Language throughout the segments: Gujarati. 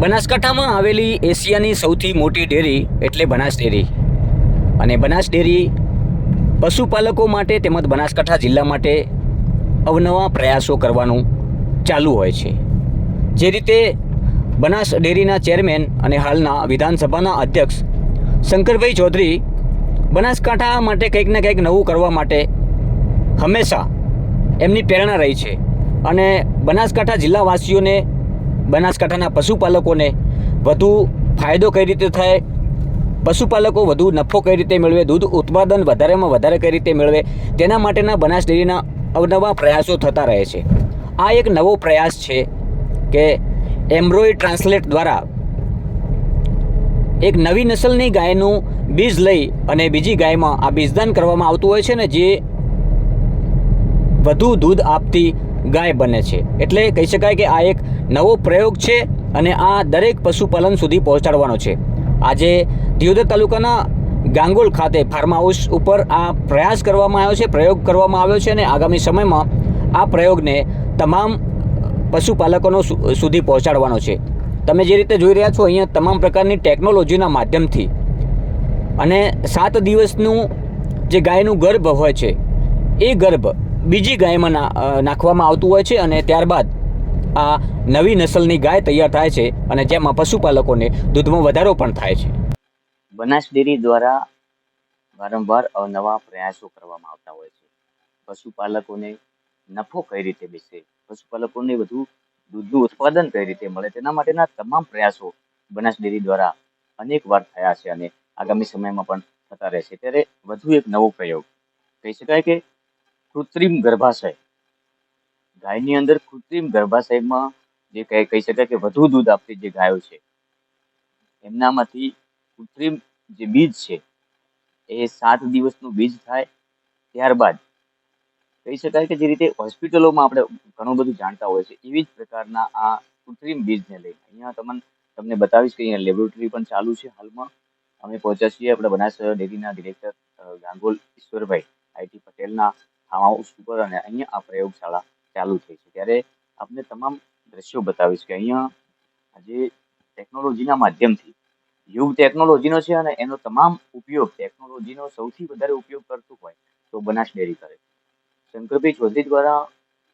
બનાસકાંઠામાં આવેલી એશિયાની સૌથી મોટી ડેરી એટલે બનાસ ડેરી. અને બનાસ ડેરી પશુપાલકો માટે તેમજ બનાસકાંઠા જિલ્લા માટે અવનવા પ્રયાસો કરવાનું ચાલુ હોય છે. જે રીતે બનાસ ડેરીના ચેરમેન અને હાલના વિધાનસભાના અધ્યક્ષ શંકરભાઈ ચૌધરી બનાસકાંઠા માટે કંઈક ને કંઈક નવું કરવા માટે હંમેશા એમની પ્રેરણા રહી છે. અને બનાસકાંઠા જિલ્લાવાસીઓને બનાસકાંઠાના પશુપાલકોને વધુ ફાયદો કઈ રીતે થાય, પશુપાલકો વધુ નફો કઈ રીતે મેળવે, દૂધ ઉત્પાદન વધારેમાં વધારે કઈ રીતે મેળવે, તેના માટેના બનાસ ડેરીના અવનવા પ્રયાસો થતા રહે છે. આ એક નવો પ્રયાસ છે કે એમ્બ્રોઈ ટ્રાન્સલેટ દ્વારા એક નવી નસલની ગાયનું બીજ લઈ અને બીજી ગાયમાં આ બીજદાન કરવામાં આવતું હોય છે ને, જે વધુ દૂધ આપતી ગાય બને છે. એટલે કહી શકાય કે આ એક નવો પ્રયોગ છે અને આ દરેક પશુપાલન સુધી પહોંચાડવાનો છે. આજે દિયોદર તાલુકાના ગાંગોલ ખાતે ફાર્મ હાઉસ ઉપર આ પ્રયાસ કરવામાં આવ્યો છે, પ્રયોગ કરવામાં આવ્યો છે અને આગામી સમયમાં આ પ્રયોગને તમામ પશુપાલકોનો સુધી પહોંચાડવાનો છે. તમે જે રીતે જોઈ રહ્યા છો, અહીંયા તમામ પ્રકારની ટેકનોલોજીના માધ્યમથી. અને સાત દિવસનું જે ગાયનું ગર્ભ હોય છે, એ ગર્ભ બીજી ગાયમાં નાખવામાં આવતું હોય છે અને ત્યારબાદ આ નવી નસલની ગાય તૈયાર થાય છે અને જેમાં પશુપાલકોને દૂધમાં વધારો પણ થાય છે. બનાસ ડેરી દ્વારા વારંવાર અવનવા પ્રયાસો કરવામાં આવતા હોય છે. પશુપાલકોને નફો કઈ રીતે બેસે? પશુપાલકોને વધુ દૂધનું ઉત્પાદન કઈ રીતે મળે? તેના માટેના તમામ પ્રયાસો બનાસ ડેરી દ્વારા અનેક વાર થયા છે અને આગામી સમયમાં પણ થતા રહેશે. ત્યારે વધુ એક નવો પ્રયોગ. કહી શકાય કે કૃત્રિમ ગર્ભાશય ગાયની અંદર કૃત્રિમ ગર્ભાશયમાં જે કહી કહી શકાય કે વધુ દૂધ આપતી જે ગાયો છે, એમનામાંથી કૃત્રિમ જે બીજ છે, એ સાત દિવસનું બીજ થાય ત્યારબાદ. કહી શકાય કે જે રીતે હોસ્પિટલોમાં આપણે ઘણું બધું જાણતા હોય છે, એવી જ પ્રકારના આ કૃત્રિમ બીજને લઈને. અહીંયા તમને તમને બતાવીશ કે અહીંયા લેબોરેટરી પણ ચાલુ છે હાલમાં. અમે પહોંચ્યા છીએ આપણે બનાસ ડેરીના ડિરેક્ટર ગાંગોલ ઈશ્વરભાઈ આઈટી પટેલના ફાર્મ હાઉસ ઉપર અને અહીંયા આ પ્રયોગશાળા ચાલુ થઈ છે. ત્યારે આપને તમામ દ્રશ્યો બતાવીશ કે અહીંયા આજે ટેકનોલોજીના માધ્યમથી યુગ ટેકનોલોજીનો છે અને એનો તમામ ઉપયોગ ટેકનોલોજીનો સૌથી વધારે ઉપયોગ કરતું હોય તો બનાસ ડેરી કરે. શંકરભાઈ ચૌધરી દ્વારા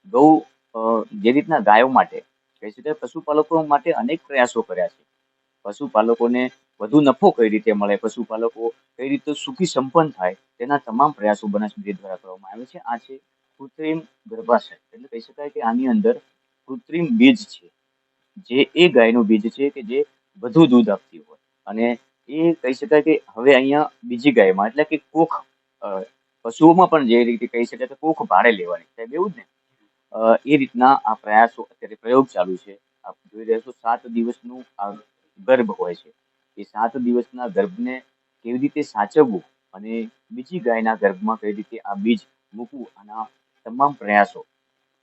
ગૌ જે રીતના ગાયો માટે કહી શકાય પશુપાલકો માટે અનેક પ્રયાસો કર્યા છે. પશુપાલકોને વધુ નફો કઈ રીતે મળે, પશુપાલકો કઈ રીતે સુખી સંપન્ન થાય તેના તમામ પ્રયાસો બનાસ ડેરી દ્વારા કરવામાં આવે છે. આ છે કૃત્રિમ ગર્ભાશય એટલે કહી શકાય કે આની અંદર કૃત્રિમ બીજ છે. જે એ ગાયનું બીજ છે કે જે વધુ દૂધ આપતી હોય. અને એ કહી શકાય કે હવે અહીંયા બીજી ગાયમાં, એટલે કે કોખ પશુઓમાં પણ જે રીતે કહી શકાય કે કોખ ભાડે લેવાની. સાહેબ, એવું જ ને? એ રીતના આ પ્રયાસો અત્યારે પ્રયોગ ચાલુ છે. આપ જોઈ રહ્યા છો, સાત દિવસનું આ ગર્ભ હોય છે. એ સાત દિવસના ગર્ભને કેવી રીતે સાચવવું અને બીજી ગાયના ગર્ભમાં કઈ રીતે આ બીજ મૂકવું, આના તમામ પ્રયાસો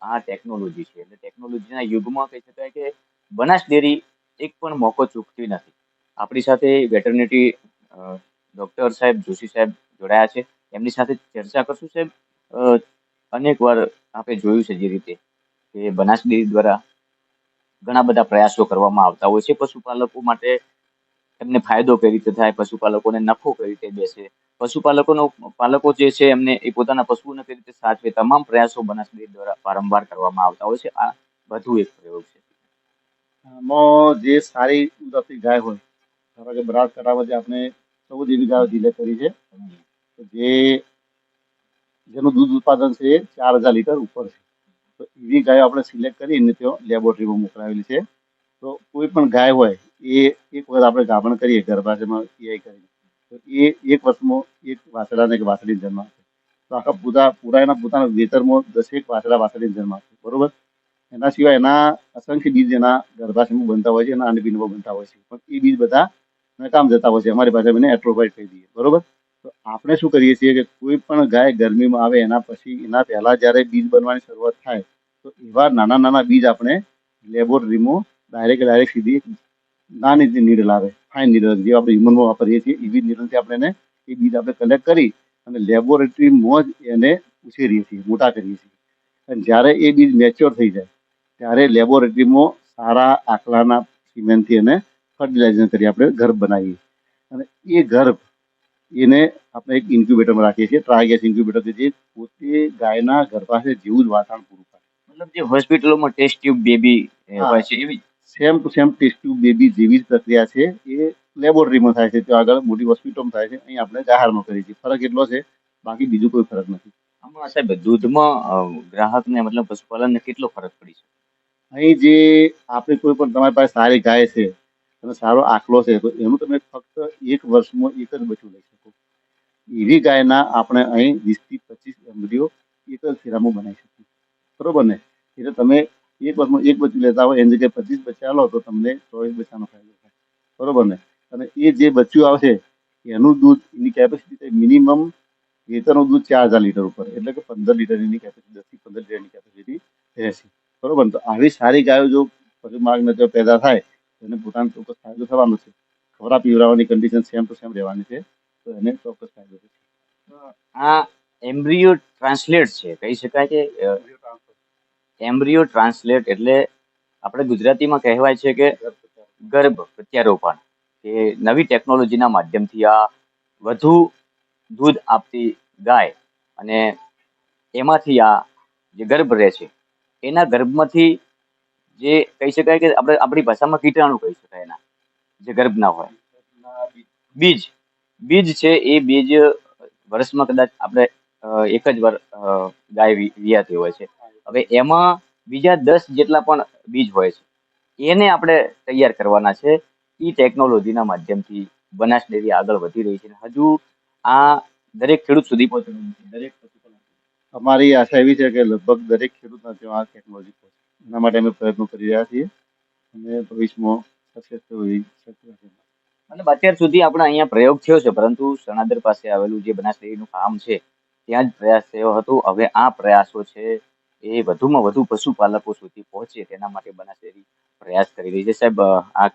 આ ટેકનોલોજી છે. એટલે ટેકનોલોજીના યુગમાં કહી શકાય કે બનાસ ડેરી એક પણ મોકો ચૂકતી નથી. આપણી સાથે વેટરનિટી ડૉક્ટર સાહેબ, જોશી સાહેબ જોડાયા છે. એમની સાથે ચર્ચા કરશું સાહેબ. અનેક વાર આપણે જોયું છે જે રીતે કે બનાસ ડેરી દ્વારા ઘણા બધા પ્રયાસો કરવામાં આવતા હોય છે. પશુપાલકો માટે એમને ફાયદો કઈ રીતે થાય? પશુપાલકોને નફો કઈ રીતે બેસે? પશુપાલકોનો, પાલકો જે છે એમને એ પોતાના પશુઓને કઈ રીતે સાચવે, તમામ પ્રયાસો બનાસ ડેરી દ્વારા વારંવાર કરવામાં આવતા હોય છે. આ વધુ એક પ્રયોગ છે. આમાં જે સારી દૂધ ગાય હોય, ધારો કે બનાસકાંઠામાં જે આપણે ચૌદ એવી ગાયો ડીલે કરી છે જે જેનું દૂધ ઉત્પાદન છે એ ચાર હજાર લીટર ઉપર છે. તો એવી ગાયો આપણે સિલેક્ટ કરીને તેઓ લેબોરેટરીમાં મોકલાવેલી છે. તો કોઈ પણ ગાય હોય, એ એક વખત આપણે ગાભણ કરીએ, ગર્ભાશયમાં પીઆઈ કરીને. તો એ એક વર્ષમાં એક વાસડાને એક વાછડી જન્મ આપે. તો આખા પૂરા પૂરા એના પોતાના વેતરમાં દસેક વાસડા વાછડી જન્મ આપે. બરોબર? એના સિવાય એના અસંખ્ય બીજ એના ગર્ભાશયમાં બનતા હોય છે, એના અંડપીંડમાં બનતા હોય છે. પણ એ બીજ બધા નકામ જતા હોય છે. અમારી પાસે એને એટ્રોફાઇડ કહી દઈએ બરોબર? તો આપણે શું કરીએ છીએ કે કોઈ પણ ગાય ગરમીમાં આવે એના પછી એના પહેલાં જ્યારે બીજ બનવાની શરૂઆત થાય, તો એવા નાના નાના બીજ આપણે લેબોરેટરીમાં ડાયરેક્ટ ડાયરેક્ટ સીધી નાની જે નીડલ આવે ફાઇન નીડલ જે આપણે હ્યુમનમાં વાપરીએ છીએ, એવી નીડલથી આપણે એને એ બીજ આપણે કલેક્ટ કરી અને લેબોરેટરીમાં જ એને ઉછેરીએ છીએ, મોટા કરીએ છીએ. અને જ્યારે એ બીજ મેચ્યોર થઈ જાય, ત્યારે લેબોરેટરીમાં સારા આખલાના સિમેન્ટથી એને ફર્ટિલાઇઝર કરી આપણે ગર્ભ બનાવીએ. અને એ ગર્ભ એને આપણે એક ઇન્ક્યુબેટરમાં રાખીએ છીએ ટ્રાયગેસ ઇન્ક્યુબેટર કે જે પોતે ગાયના ગર્ભાશય જેવું જ વાતાવરણ પૂરું પાડે. મતલબ જે હોસ્પિટલોમાં ટેસ્ટ ટ્યુબ બેબી હોય છે, એવી same to same test tube baby જેવી જ પ્રક્રિયા છે. એ લેબોરેટરીમાં થાય છે. ત્યાં આગળ મોટી હોસ્પિટલમાં થાય છે. અહીં આપણે જાહેરમાં કરીએ છીએ. ફરક એટલો છે બાકી બીજું કોઈ ફરક નથી. આમાં સાહેબ દૂધમાં ગ્રાહકને મતલબ પશુપાલનને કેટલો ફરક પડી છે અહીં જે આપણે કોઈ પણ તમારી પાસે સારી ગાય છે અને સારો આખલો છે તો એનું તમે ફક્ત એક વર્ષમાં એક જ બચ્યું લઈ શકો. એવી ગાયના આપણે અહીં વીસથી પચીસ એમ્બ્રીઓ એક જ ફેરામાં બનાવી શકીએ. બરોબર ને? એટલે તમે એક વર્ષમાં એક બચ્ચું લેતા હોય એની જગ્યાએ પચીસ બચ્ચા લો તો તમને ચોવીસ બચ્ચાનો ફાયદો થાય. બરોબર ને? અને એ જે બચ્ચું આવશે, એનું દૂધ, એની કેપેસિટી મિનિમમ વેતરનું દૂધ ચાર હજાર લીટર ઉપર. એટલે કે પંદર લીટર એની કેપેસિટી દસથી પંદર લીટરની કેપેસિટી રહેશે. બરોબર તો આવી સારી ગાયો જો પશુ માર્ગને જો પેદા થાય એને પોતાનો ચોક્કસ ફાયદો થવાનો છે. ખવડા પીવડાવવાની કન્ડિશન સેમ ટુ સેમ રહેવાની છે. તો એને ચોક્કસ ફાયદો થશે. આ એમ્બ્રિયો ટ્રાન્સલેટ છે. કહી શકાય કે એમ્બ્રિયો ટ્રાન્સલેટ એટલે આપણે ગુજરાતીમાં કહેવાય છે કે ગર્ભ પ્રત્યારોપણ, કે નવી ટેકનોલોજીના માધ્યમથી આ વધુ દૂધ આપતી ગાય અને એમાંથી આ જે ગર્ભ રહે છે, એના ગર્ભમાંથી જે કહી શકાય કે આપણે આપણી ભાષામાં કીટાણુ કહી શકાય એના, જે ગર્ભ ના હોય. બીજ બીજ છે એ બીજ વર્ષમાં કદાચ આપણે એક જ વાર ગાય વિયાતી હોય છે. હવે એમાં બીજા દસ જેટલા પણ બીજ હોય છે એને આપણે તૈયાર કરવાના છે. એ ટેકનોલોજીના માધ્યમથી બનાસ ડેરી આગળ વધી રહી છે. હજુ આ દરેક ખેડૂત સુધી પહોંચવાનું છે દરેક અમારી આશા એવી છે કે લગભગ દરેક ખેડૂતના ત્યાં આ ટેકનોલોજી પહોંચે. એના માટે અમે પ્રયત્નો કરી રહ્યા છીએ અને ભવિષ્યમાં સક્સેસ થવી શક્ય મતલબ અત્યાર સુધી આપણે અહીંયા પ્રયોગ થયો છે પરંતુ સણાદર પાસે આવેલું જે બનાસ ડેરીનું ફાર્મ છે ત્યાં જ પ્રયાસ થયો હતો. હવે આ પ્રયાસો છે એ વધુમાં વધુ પશુપાલકો સુધી પહોંચે તેના માટે બનાસ ડેરી પ્રયાસ કરી રહી છે. સાહેબ આ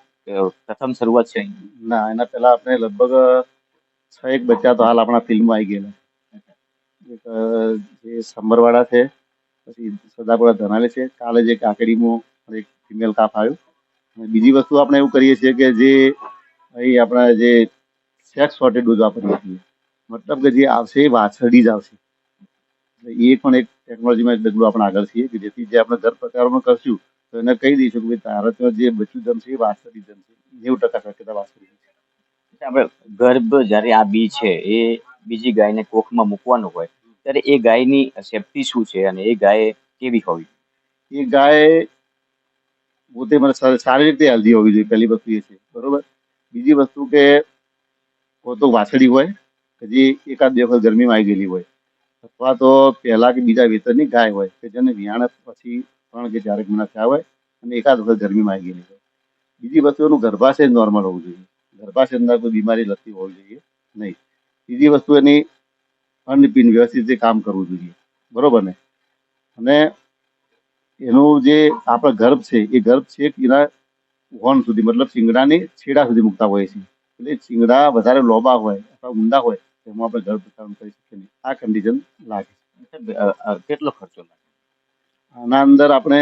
પ્રથમ શરૂઆત છે. ના, એના પહેલા આપણે લગભગ છ એક બચ્ચા તો હાલ આપણા ફિલ્મમાં આવી ગયેલા. એક જે સંબરવાળા છે, પછી સદાપુરા ધનાલે છે. કાલે જે કાકડીમાં એક ફિમેલ કાફ આવ્યો. અને બીજી વસ્તુ આપણે એવું કરીએ છીએ કે જે અહીં આપણા જે સેક્સ સોર્ટેડ દૂધ વાપરીએ છીએ. મતલબ કે જે આવશે એ વાછરડી જ આવશે. એ પણ એક ટેકનોલોજીમાં એક ડગલું આપણે આગળ છીએ કે જેથી જે આપણે ઘર પ્રકારમાં કરશું તો એને કહી દઈશું કે ત્યાં જે બચ્ચું જમશે એ વાછરડી જમશે નેવું ટકા શક્યતા વાસ્તવિક છે. આપણે ગર્ભ જ્યારે આ બી છે એ બીજી ગાયને કોખમાં મૂકવાનું હોય ત્યારે એ ગાયની સેફટી શું છે અને એ ગાય કેવી હોવી? એ ગાય પોતે મને સારી રીતે હેલ્ધી હોવી જોઈએ પહેલી વસ્તુ એ છે. બરોબર? બીજી વસ્તુ કે પોતો વાછડી હોય કે જે એકાદ બે વખત ગરમીમાં આવી ગયેલી હોય અથવા તો પહેલા કે બીજા વેતરની ગાય હોય, કે જેને વિયાણ પછી ત્રણ કે ચારેક મહિના થયા હોય, અને એકાદ વખત ગરમીમાં આવી ગયેલી હોય. બીજી વસ્તુ એનું ગર્ભાશય નોર્મલ હોવું જોઈએ. ગર્ભાશય અંદર કોઈ બીમારી લગતી હોવી જોઈએ નહીં. બીજી વસ્તુ એની અન્નપીન વ્યવસ્થિત રીતે કામ કરવું જોઈએ. બરોબર ને? અને એનું જે આપણા ગર્ભ છે, એ ગર્ભ છે એના હોર્ન સુધી, મતલબ શિંગડાની છેડા સુધી મૂકતા હોય છે એટલે શિંગડા વધારે લોબા હોય, અથવા ઊંડા હોય તેમાં આપણે ઘર પ્રસારણ કરી શકીએ નહીં. આ કન્ડિશન લાગે છે. કેટલો ખર્ચો લાગે? આના અંદર આપણે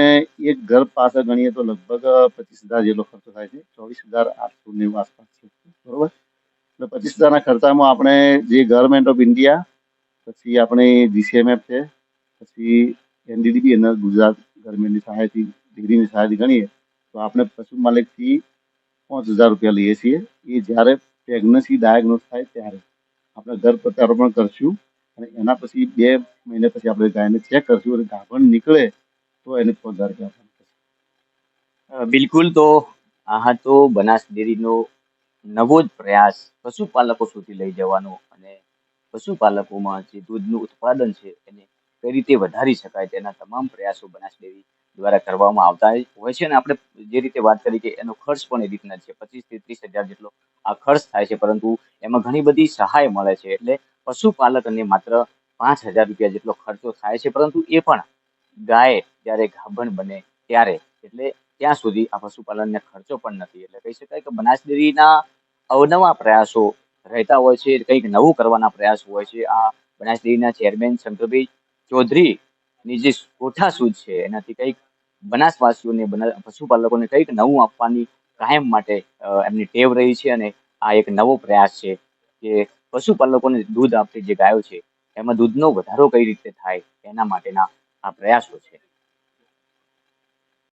એક ગર્ભ પાસે ગણીએ તો લગભગ પચીસ હજાર જેટલો ખર્ચો થાય છે. ચોવીસ હજાર આઠસો નેવું આસપાસ છે. બરોબર? એટલે પચીસ હજારના ખર્ચામાં આપણે જે ગવર્મેન્ટ ઓફ ઇન્ડિયા પછી આપણે જીસીએમએફ છે પછી એનડીડીબી અને ગુજરાત ગવર્મેન્ટની સહાયથી ડિગ્રીની સહાયથી ગણીએ તો આપણે પશુ માલિકથી પાંચ હજાર રૂપિયા લઈએ છીએ. એ જ્યારે પ્રેગ્નન્સી ડાયગ્નોઝ થાય ત્યારે. આપણે ગર્ભ પ્રત્યારોપણ કરશું અને એના પછી બે મહિના પછી આપણે ગાયને ચેક કરશું અને ગાભણ નીકળે તો એને. અ, બિલકુલ તો આ તો બનાસ ડેરીનો નવો જ પ્રયાસ પશુપાલકો સુધી લઈ જવાનો અને પશુપાલકોમાં જે દૂધનું ઉત્પાદન છે એને કઈ રીતે વધારી શકાય તેના તમામ પ્રયાસો બનાસ ડેરી દ્વારા કરવામાં આવતા હોય છે અને આપણે જે રીતે વાત કરી કે એનો ખર્ચ પણ એ રીતના છે. પચીસથી ત્રીસ હજાર જેટલો આ ખર્ચ થાય છે, પરંતુ એમાં ઘણી બધી સહાય મળે છે. એટલે પશુપાલકને માત્ર પાંચ હજાર રૂપિયા જેટલો ખર્ચો થાય છે, પરંતુ એ પણ ગાય જ્યારે ગાભણ બને ત્યારે. એટલે ત્યાં સુધી આ પશુપાલનને ખર્ચો પણ નથી. એટલે કહી શકાય કે બનાસ ડેરીના અવનવા પ્રયાસો રહેતા હોય છે, કંઈક નવું કરવાના પ્રયાસો હોય છે. આ બનાસ ડેરીના ચેરમેન શંકરભાઈ ચૌધરીની જે કોઠા સૂઝ છે, એનાથી કંઈક બનાસવાસીઓને, બના, પશુપાલકોને કંઈક નવું આપવાની કાયમ માટે એમની ટેવ રહી છે અને આ એક નવો પ્રયાસ છે કે પશુપાલકોને દૂધ આપતી જે ગાયો છે, એમાં દૂધનો વધારો કઈ રીતે થાય, એના માટેના આ પ્રયાસો છે.